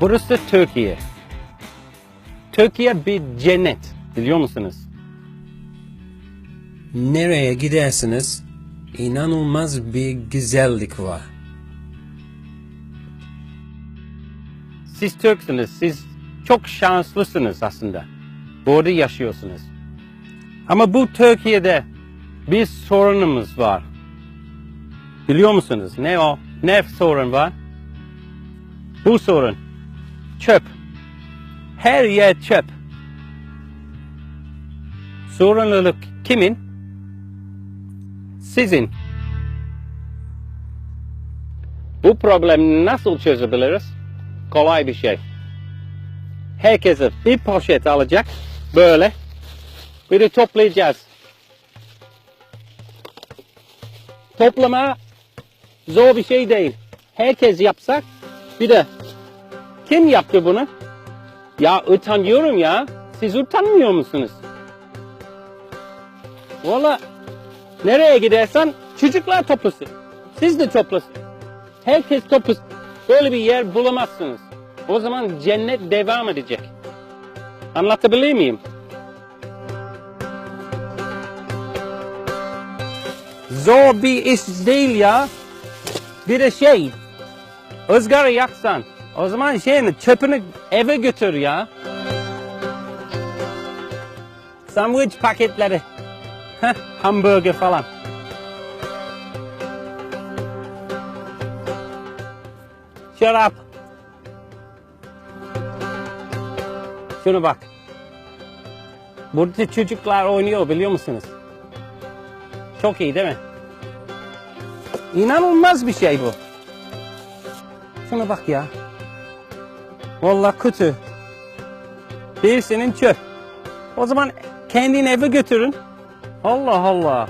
Burası Türkiye. Türkiye bir cennet. Biliyor musunuz? Nereye gidersiniz inanılmaz bir güzellik var. Siz Türksünüz. Siz çok şanslısınız aslında. Burada yaşıyorsunuz. Ama bu Türkiye'de bir sorunumuz var. Biliyor musunuz? Ne o? Ne sorun var? Bu sorun. Çöp. Her yer çöp. Sorumluluk kimin? Sizin. Bu problemi nasıl çözebiliriz? Kolay bir şey. Herkese bir poşet alacak. Böyle. Bir de toplayacağız. Toplama zor bir şey değil. Herkes yapsak. Bir de kim yaptı bunu? Ya utanıyorum ya. Siz utanmıyor musunuz? Valla nereye gidersen çocuklar toplasın. Siz de toplasın. Herkes toplasın. Böyle bir yer bulamazsınız. O zaman cennet devam edecek. Anlatabilir miyim? Zor bir iş değil ya. Bir de şey, ızgara yaksan, o zaman şeyini, çöpünü eve götür ya. Sandviç paketleri, Heh, hamburger falan. Şarap. Şunu bak. Burada çocuklar oynuyor biliyor musunuz? Çok iyi değil mi? İnanılmaz bir şey bu. Şuna bak ya. Vallahi kötü. Birisinin çöp. O zaman kendini eve götürün. Allah Allah.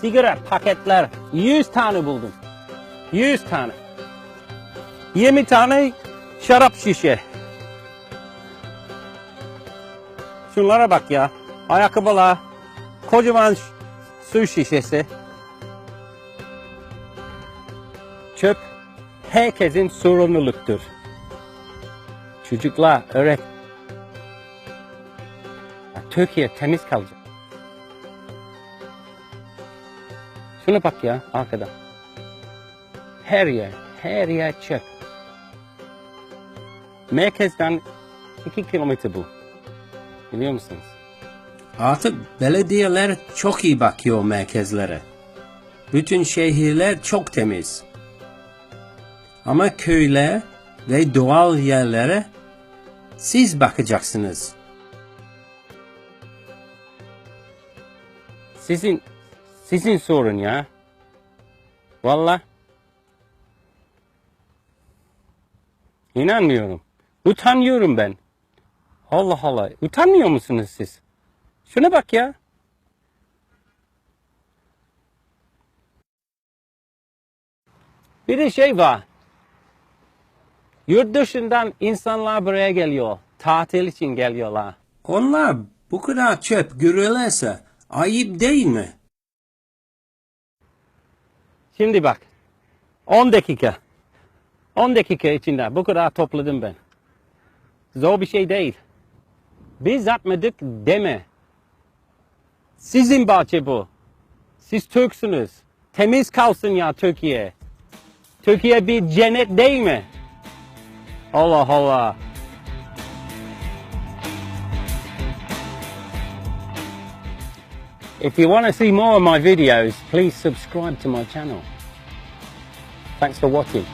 Sigara paketler 100 tane buldum. 100 tane. 20 tane şarap şişe. Şunlara bak ya. Ayakkabılar. Kocaman su şişesi. Çöp herkesin sorumluluktur. Çocuklar öğret. Türkiye temiz kalacak. Şuna bak ya arkada. Her yer, her yer çöp. Merkezden iki kilometre bu. Biliyor musunuz? Artık belediyeler çok iyi bakıyor merkezlere. Bütün şehirler çok temiz. Ama köyler ve doğal yerlere siz bakacaksınız. Sizin sizin sorun ya. Valla. İnanmıyorum. Utanıyorum ben. Allah Allah. Utanmıyor musunuz siz? Şuna bak ya. Bir de şey var. Yurt dışından insanlar buraya geliyor. Tatil için geliyorlar. Onlar bu kadar çöp görürlerse ayıp değil mi? Şimdi bak. 10 dakika. 10 dakika içinde bu kadar topladım ben. Zor bir şey değil. Biz atmadık deme. Sizin bahçe bu. Siz Türksünüz. Temiz kalsın ya Türkiye. Türkiye bir cennet değil mi? Allah hola. If you want to see more of my videos, please subscribe to my channel. Thanks for watching.